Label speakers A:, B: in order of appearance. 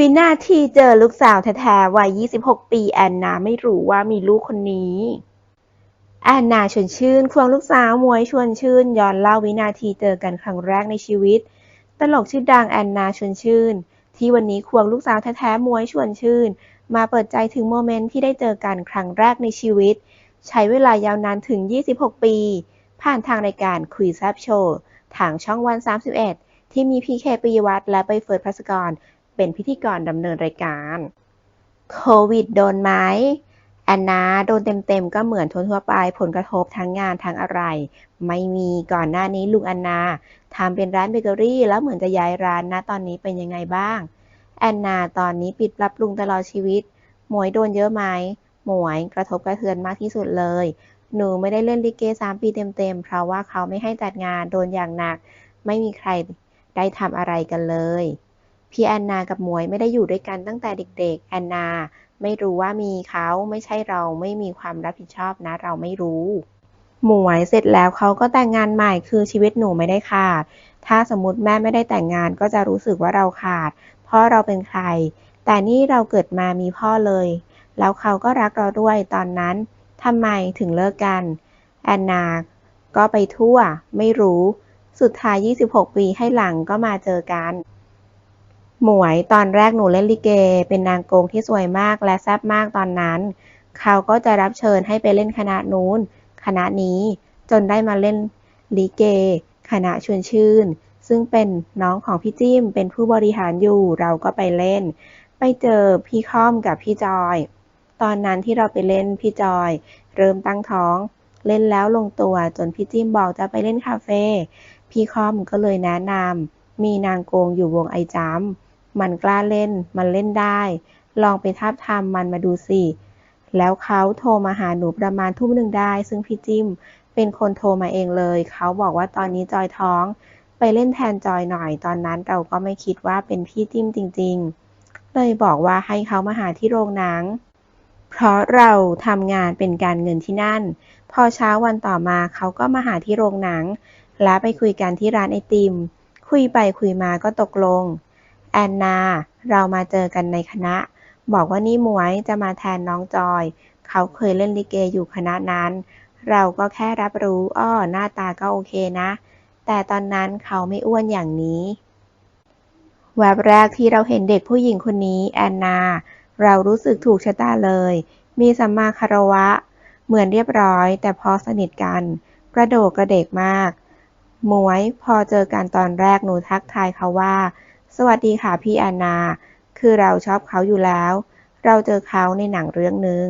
A: วินาทีเจอลูกสาวแท้ๆวัย 26 ปี แอนนาไม่รู้ว่ามีลูกคนนี้ แอนนาชวนชื่น ควงลูกสาวมวยชวนชื่น ย้อนเล่าวินาทีเจอกันครั้งแรกในชีวิต ตลกชื่อดังแอนนาชวนชื่น ที่วันนี้ควงลูกสาวแท้ๆมวยชวนชื่น มาเปิดใจถึงโมเมนต์ที่ได้เจอกันครั้งแรกในชีวิต ใช้เวลายาวนานถึง 26 ปี ผ่านทางรายการคุยแซบโชว์ทางช่องวัน 31 ที่มีพีเคปิยวัฒน์และใบเฟิร์นพัสกร เป็นพิธีกรดำเนินรายการโควิดโดนไหมแอนนาโดนเต็มๆก็เหมือนทั่วๆไปผลกระทบทั้งงานทั้งอะไร ไม่มีก่อนหน้านี้ลุงแอนนาทำเป็นร้านเบเกอรี่ แล้วเหมือนจะย้ายร้านนะตอนนี้เป็นยังไงบ้าง แอนนาตอนนี้ปิดรับปรุงตลอดชีวิต หมวยโดนเยอะไหมหมวยกระทบกระเทือนมากที่สุดเลย หนูไม่ได้เล่นลิเกสามปีเต็มๆ เพราะว่าเขาไม่ให้จัดงานโดนอย่างหนัก ไม่มีใครได้ทำอะไรกันเลย พี่แอนนากับหมวยไม่ได้อยู่ด้วยกันตั้งแต่เด็ก ๆ แอนนา ไม่รู้ว่ามีเขาไม่ใช่เราไม่มีความรับผิดชอบนะ เราไม่รู้ หมวยเสร็จแล้วเขาก็แต่งงานใหม่คือชีวิตหนูไม่ได้ขาด ถ้าสมมติแม่ไม่ได้แต่งงานก็จะรู้สึกว่าเราขาด เพราะเราเป็นใคร แต่นี่เราเกิดมามีพ่อเลย แล้วเขาก็รักเราด้วยตอนนั้นทำไมถึงเลิกกัน แอนนา ก็ไปทั่ว ไม่รู้ สุดท้าย 26 ปีให้หลังก็มาเจอกัน หมวยตอนแรกหนูเล่นลิเก เป็นนางโกงที่สวยมากและแซ่บมากตอนนั้น เขาก็จะรับเชิญให้ไปเล่นคณะนู้น คณะนี้จนได้มาเล่นลิเก คณะชวนชื่น ซึ่งเป็นน้องของพี่จิ้มเป็นผู้บริหารอยู่เราก็ไปเล่น ไปเจอพี่ค่อมกับพี่จอย ตอนนั้นที่เราไปเล่นพี่จอย เริ่มตั้งท้อง เล่นแล้วลงตัวจนพี่จิ้มบอกจะไปเล่นคาเฟ่พี่ค่อมก็เลยแนะนำมีนางโกงอยู่วงไอจัม มันกล้าเล่น มันเล่นได้ ลองไปทับทามมันมาดูสิ แล้วเขาโทรมาหาหนูประมาณทุ่มหนึ่งได้ ซึ่งพี่จิ้มเป็นคนโทรมาเองเลย เขาบอกว่าตอนนี้จอยท้อง ไปเล่นแทนจอยหน่อย ตอนนั้นเราก็ไม่คิดว่าเป็นพี่จิ้มจริง ๆ เลยบอกว่าให้เขามาหาที่โรงหนัง เพราะเราทำงานเป็นการเงินที่นั่น พอเช้าวันต่อมาเขาก็มาหาที่โรงหนัง และไปคุยกันที่ร้านไอติม คุยไปคุยมาก็ตกลง แอนนา เรามาเจอกันในคณะ บอกว่านี่มวยจะมาแทนน้องจอย เขาเคยเล่นลิเกอยู่คณะนั้น เราก็แค่รับรู้ อ้อ หน้าตาก็โอเคนะ แต่ตอนนั้นเขาไม่อ้วนอย่างนี้ แวบแรกที่เราเห็นเด็กผู้หญิงคนนี้ แอนนา เรารู้สึกถูกชะตาเลย มีสัมมาคารวะ เหมือนเรียบร้อย แต่พอสนิทกัน กระโดดกระเดกมาก มวยพอเจอกันตอนแรกหนูทักทายเขาว่า สวัสดีค่ะพี่แอนนา คือเราชอบเขาอยู่แล้ว เราเจอเขาในหนังเรื่องหนึ่ง